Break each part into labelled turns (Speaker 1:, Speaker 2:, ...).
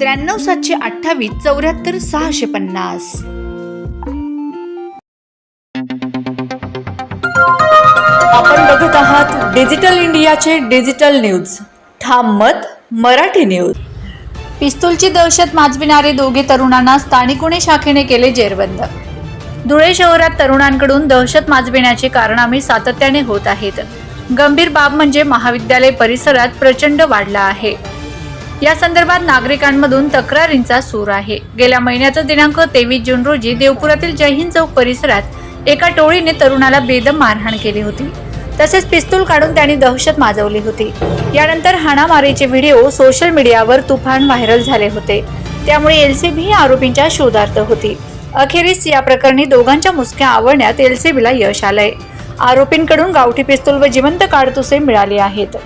Speaker 1: त्र्याण्णव सातशे अठ्ठावीस चौऱ्याहत्तर सहाशे पन्नास. आपण बघत आहात डिजिटल इंडियाचे डिजिटल न्यूज. ठाम मत मराठी न्यूज. पिस्तूलची दहशत माजविणारे दोघे तरुणांना स्थानिक गुन्हे शाखेने केले जेरबंद. धुळे शहरात तरुणांकडून दहशत माजविण्याची कारणामे सातत्याने होत आहेत. गंभीर बाब म्हणजे महाविद्यालय परिसरात प्रचंड वाढला आहे. या संदर्भात नागरिकांमधून तक्रारींचा सूर आहे. गेल्या महिन्याचा दिनांक तेवीस जून रोजी देवपुरातील जयहिंद चौक परिसरात एका टोळीने तरुणाला बेदम मारहाण केली होती. तसेच पिस्तूल काढून त्यांनी दहशत माजवली होती. यानंतर हाणामारीचे व्हिडिओ सोशल मीडियावर तुफान व्हायरल झाले होते. त्यामुळे एलसीबी आरोपींच्या शोधार्थ होती. अखेरीस या प्रकरणी दोघांच्या मुसक्या आवडण्यात एलसीबीला यश आलंय. आरोपींकडून गावठी पिस्तूल व जिवंत काडतुसे मिळाली आहेत.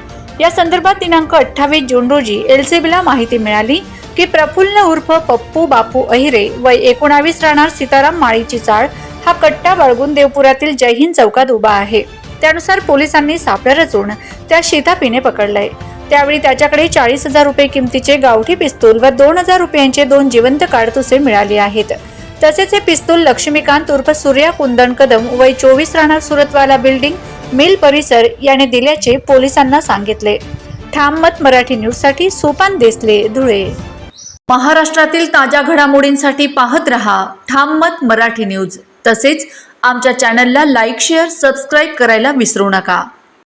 Speaker 1: या संदर्भात दिनांक अठ्ठावीस जून रोजी एलसीबीला माहिती मिळाली की प्रफुल्ल उर्फ पप्पू बापू अहिरे वय एकोणावीस राहणार सीताराम माळीची चाळ हा कट्टा बाळगून देवपुरातील जयहिंद चौकात उभा आहे. त्यानुसार पोलिसांनी सापळा रचून त्या शितापीने पकडलंय. त्यावेळी त्याच्याकडे चाळीस हजार रुपये किमतीचे गावठी पिस्तूल व दोन हजार रुपयांचे दोन जिवंत काडतुसे मिळाली आहेत. तसेच हे पिस्तूल लक्ष्मीकांत उर्फ सूर्या कुंदन कदम वय चोवीस राहणार सुरतवाला बिल्डिंग मिल परिसर याने दिल्याचे पोलिसांना सांगितले. ठाम मत मराठी न्यूजसाठी सोपान देसले धुळे. महाराष्ट्रातील ताज्या घडामोडींसाठी पाहत रहा ठाम मत मराठी न्यूज. तसेच आमच्या चॅनलला लाईक शेअर सबस्क्राईब करायला विसरू नका.